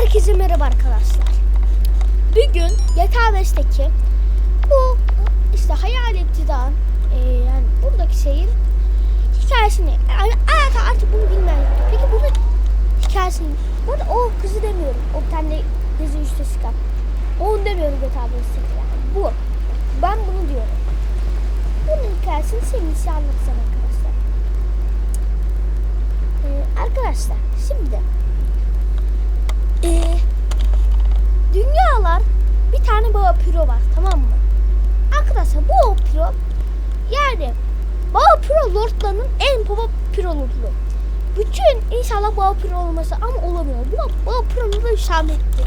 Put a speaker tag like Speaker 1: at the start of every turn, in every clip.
Speaker 1: Herkese merhaba arkadaşlar. Bugün GTA 5'teki bu işte Hayaletli Dağ'ın e, yani buradaki şeyin hikayesini yani artık bunu yoktur. Peki bunun hikayesini bu arada o kızı demiyorum. O tane dizi üstte çıkan. Onu demiyorum GTA 5'teki yani. Bu. Ben bunu diyorum. Bunun hikayesini senin size anlatacağım arkadaşlar. Ee, arkadaşlar şimdi ee, dünyalar bir tane baba piro var tamam mı? Arkadaşlar bu piro yani baba piro lordlarının en baba piroluğu. Bütün inşallah baba piro olması ama olamıyor. Bu baba pirolu da Hüsamettin.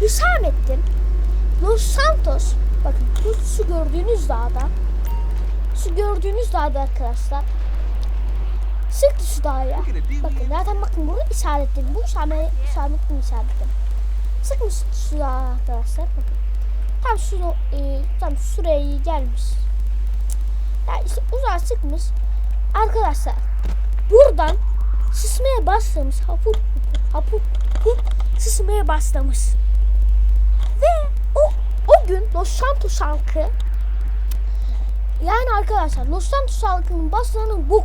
Speaker 1: Hüsamettin Los Santos bakın bu şu gördüğünüz dağda şu gördüğünüz dağda arkadaşlar Sıktı şu dağa. Bakın zaten bakın burada işaretli. Bu işaret, işaretli işaretli. Sıkmış şu dağa arkadaşlar. Bakın. Tam şu e, tam şuraya gelmiş. Yani işte uzağa sıkmış. Arkadaşlar buradan sısmaya başlamış. Hapuk hapuk hapuk sısmaya başlamış. Ve o o gün Los Santos halkı yani arkadaşlar Los Santos halkının başlarının buk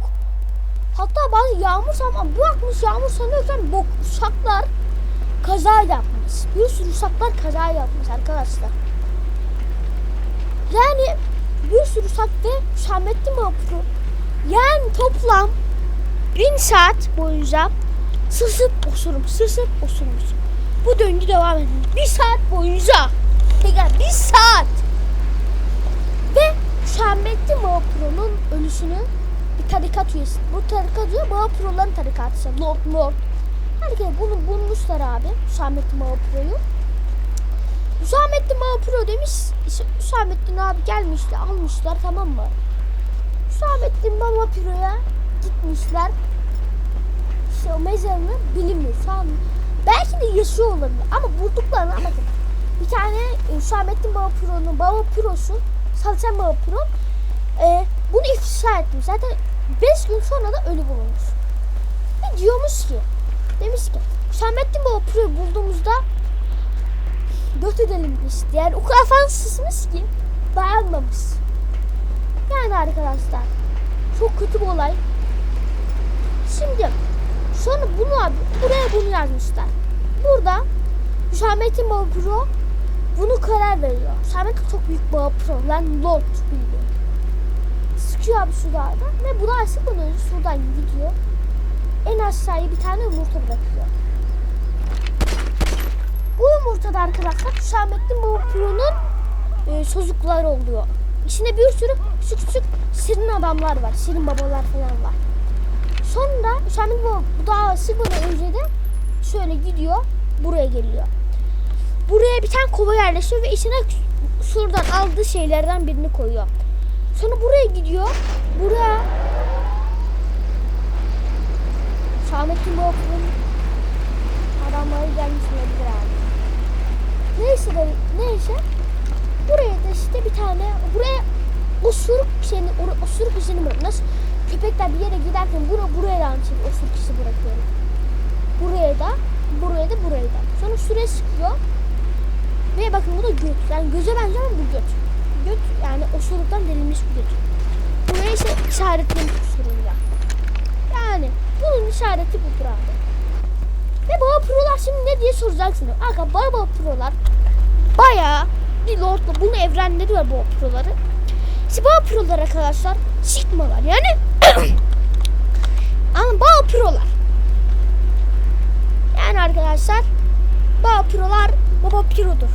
Speaker 1: Hatta bazı yağmur ama bırakmış yağmur sanıyorken bok uşaklar kaza yapmış. Bir sürü uşaklar kaza yapmış arkadaşlar. Yani bir sürü ve Hüsamettin Vapuru yani toplam bin saat boyunca sısıp osurum sısıp osurmuş. Bu döngü devam ediyor. Bir saat boyunca. Tekrar bir saat. Ve Hüsamettin Vapuru'nun ölüsünü bir tarikat üyesi. Bu tarikat Baba Pro'ların tarikatı. Lord Lord. Herkes bunu bulmuşlar abi. Hüsamettin Pro'yu. Hüsamettin Pro demiş. Hüsamettin abi gelmişler almışlar tamam mı? Hüsamettin Baba Pro'ya gitmişler. İşte o mezarını bilinmiyor an. Belki de yaşıyor olabilir ama bulduklarına bakın. Bir tane e, Hüsamettin Baba Pro'nun Baba Pro'su Salçan Baba Pro e, bunu ifşa etmiş. Zaten 5 gün sonra da ölü bulunmuş. Ve diyormuş ki demiş ki Hüsamettin Baba Pro'yu bulduğumuzda göt edelimmiş. Yani o kadar falan sızmış ki dayanmamış. Yani arkadaşlar çok kötü bir olay. Şimdi sonra bunu abi buraya bunu yazmışlar. Burada Hüsamettin Baba Pro bunu karar veriyor. Hüsamettin çok büyük Baba Pro. Lan Lord biliyor sıkıyor abi şu dağda ve bu da sıkmadan önce sudan gidiyor. En aşağıya bir tane yumurta bırakıyor. Bu yumurtada arkadaşlar Hüsamettin Babapuro'nun e, çocukları oluyor. İçinde bir sürü küçük küçük şirin adamlar var. Şirin babalar falan var. Sonra Hüsamettin Baba bu dağa sıkmadan önce de şöyle gidiyor. Buraya geliyor. Buraya bir tane kova yerleşiyor ve içine şuradan aldığı şeylerden birini koyuyor. Sonra buraya gidiyor. Buraya Samet'in Bob'un adamları gelmiş olabilir abi. Neyse de neyse. Buraya da işte bir tane buraya osuruk seni osuruk izini bırak. Nasıl köpekler bir yere giderken bura, buraya da aynı şekilde osuruk izi bırakıyorum. Buraya da buraya da buraya da. Sonra süre sıkıyor. Ve bakın bu da göt. Yani göze benziyor ama bu göt göt yani osuruktan delinmiş bir göt. Buraya ise işaretlemiş osuruyla. Yani bunun işareti budur abi. Ve baba prolar şimdi ne diye soracaksınız. Aga baba prolar bayağı bir lordla bunun evrenleri var baba proları. Baba prolar arkadaşlar çıkmalar yani ama baba prolar. Yani arkadaşlar baba prolar baba pirodur.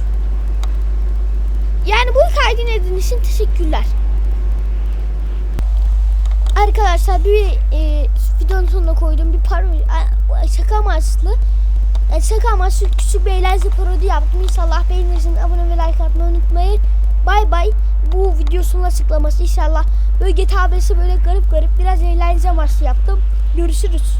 Speaker 1: Yani bu hikaye dinlediğiniz için teşekkürler. Arkadaşlar bir e, videonun sonuna koyduğum bir parodi şaka amaçlı yani şaka amaçlı küçük bir eğlence parodi yaptım. İnşallah beğenirsiniz. Açıklaması inşallah böyle GTA 5'i böyle garip garip biraz eğlence amaçlı yaptım. Görüşürüz.